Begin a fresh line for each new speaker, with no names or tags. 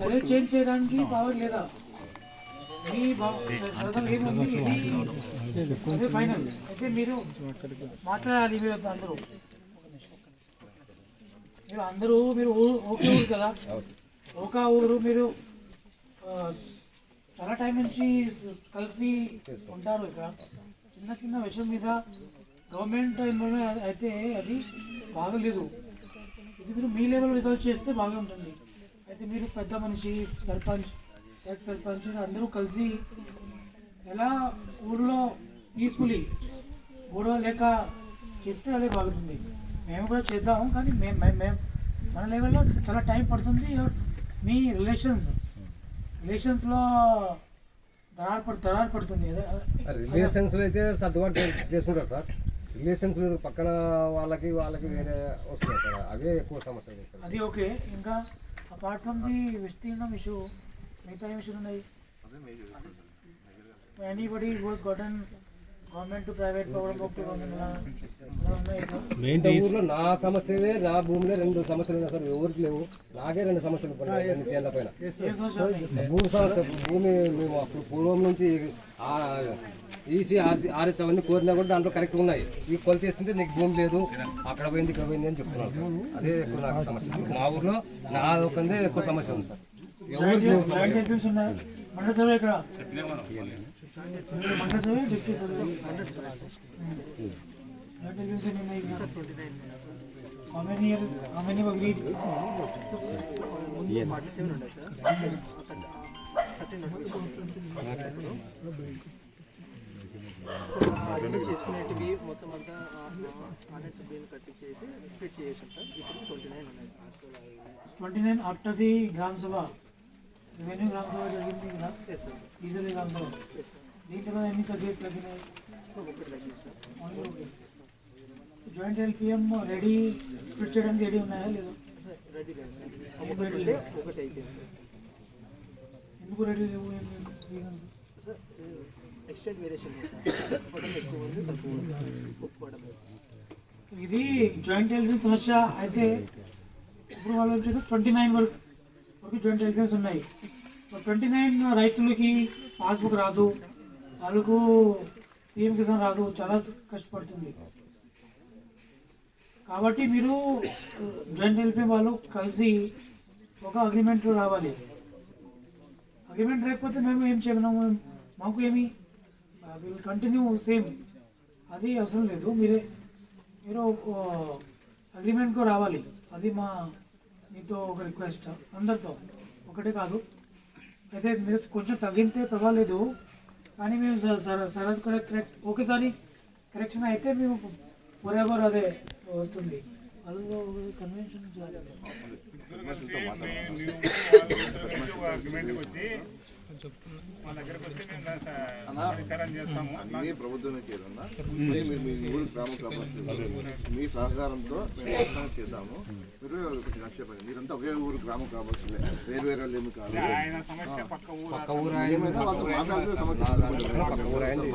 సరే చేంజ్ చేయడానికి పవర్ లేదా? మీ సరదాలు ఏముంది? ఇది ఫైనల్ అయితే మీరు మాట్లాడాలి మీరు అందరూ. మీరు అందరూ మీరు ఒకే ఊరు కదా? ఒక ఊరు మీరు చాలా టైం నుంచి కలిసి ఉంటారు ఇక్కడ. చిన్న చిన్న విషయం మీద గవర్నమెంట్ అయితే అది బాగలేదు. ఇది మీరు మీ లెవెల్ రిజల్ట్ చేస్తే బాగా ఉంటుంది. అయితే మీరు పెద్ద మనిషి సర్పంచ్ ఎక్స్ సర్పంచ్ అందరూ కలిసి ఎలా ఊళ్ళో పీస్ఫుల్లీ గొడవ లేక చేస్తే అదే బాగుంటుంది. మేము కూడా చేద్దాము కానీ మేము మేము మేము మన లెవెల్లో చాలా టైం పడుతుంది. మీ రిలేషన్స్ రిలేషన్స్లో దరారు పడు దరారు పడుతుంది. అదే-
రిలేషన్స్ అయితే సర్దుబాటు చేసుకుంటారు సార్. రిలేషన్స్ పక్కన వాళ్ళకి వాళ్ళకి వేరే వస్తున్నాయి సార్ అవే ఎక్కువ సమస్యలు సార్
అది ఓకే. ఇంకా Apart from the Vistina issue, anytime issue, anybody who has gotten government private
ఊర్లో నా సమస్యలే నా భూమిలో రెండు సమస్యలు ఉన్నాయి సార్ ఎవరికి లేవు. నాకే రెండు సమస్యలు పడ్డాయి రెండు చేనుల పైన? భూమి సమస్య భూమి మేము అప్పుడు పూర్వం నుంచి ఈసీ ఆర్సీ ఆర్ఎస్ అవన్నీ కోరినా కూడా దాంట్లో కరెక్ట్ ఉన్నాయి. ఈ కొలత వేస్తుంటే నీకు భూమి లేదు అక్కడ పోయింది ఇక్కడ పోయింది అని చెప్తున్నాను సార్. అదే ఎక్కువ నాకు సమస్య. మా ఊర్లో నా ఒకందే ఎక్కువ సమస్య ఉంది సార్. ఎవరికి లేవు సమస్య.
జాయింట్ ఎల్పీస్ ఉన్నాయి మండల సభ ఇక్కడ మండల సభ డిప్యూటీ సభ జాయింట్ ఎల్పీస్ ఎన్ని ఉన్నాయి how many how many agreed
attend చేసుకునేటివి మొత్తం అంతా హండ్రెడ్ సభ్యులు కట్టించేసి స్ప్లిట్ చేసాం సార్ ఇప్పుడు ట్వంటీ నైన్ ఉన్నాయి sir
twenty nine after the gram sabha revenue గ్రామ సభ జరిగింది కదా?
ఎస్ సార్
ఈజీ గ్రామ సభ
ఎస్ సార్
దీంట్లో ఎన్ని తగ్గి తగ్గినాయి జాయింట్ ఎల్పిఎం రెడీ స్ప్లిట్ చేయడానికి రెడీ ఉన్నాయా లేదా?
Sir ready? ఒకటి అయిపోయింది సార్.
ఎందుకు రెడీ లేవు?
సార్ ఎక్స్టెంట్ వేరియేషన్ ఎక్కువ ఉంది తక్కువ ఒప్పుకోవడం
ఇది జాయింట్ ఎల్పీ సమస్య. అయితే ఇప్పుడు వాళ్ళు ట్వంటీ నైన్ వరకు వరకు జాయింట్ ఎల్పీఎస్ ఉన్నాయి. ట్వంటీ నైన్ రైతులకి పాస్బుక్ రాదు. వాళ్ళకు పిఎం కిసాన్ రాదు చాలా కష్టపడుతుంది. కాబట్టి మీరు జాయింట్ వెల్ఫేర్ వాళ్ళు కలిసి ఒక అగ్రిమెంట్ రావాలి. అగ్రిమెంట్ లేకపోతే మేము ఏం చేయలేము మాకు ఏమి? విల్ కంటిన్యూ సేమ్ అది అవసరం లేదు. మీరే మీరు అగ్రిమెంట్కు రావాలి. అది మా మీతో ఒక రిక్వెస్ట్ అందరితో. ఒకటే కాదు. అయితే మీరు కొంచెం తగ్గితే పర్వాలేదు. కానీ మేము స- సర- కరెక్ట్ ఒకసారి ఒకేసారి కరెక్షన్ అయితే మేము ఫోరెవర్ అదే వస్తుంది. కన్వెన్షన్
మా దగ్గరకు వస్తే మేము పరిష్కారం చేస్తాము.
అన్ని మరి మీరు మీ ఊరు గ్రామ కాబట్టి మీ సహకారంతో మేము చేద్దాము. మీరు నష్టపడి మీరంతా ఒకే ఊరు గ్రామం కాబట్టి వేరు వేరే వాళ్ళు ఏమి కాదు.
ఆయన సమస్య పక్క ఊరు
పక్క ఊరు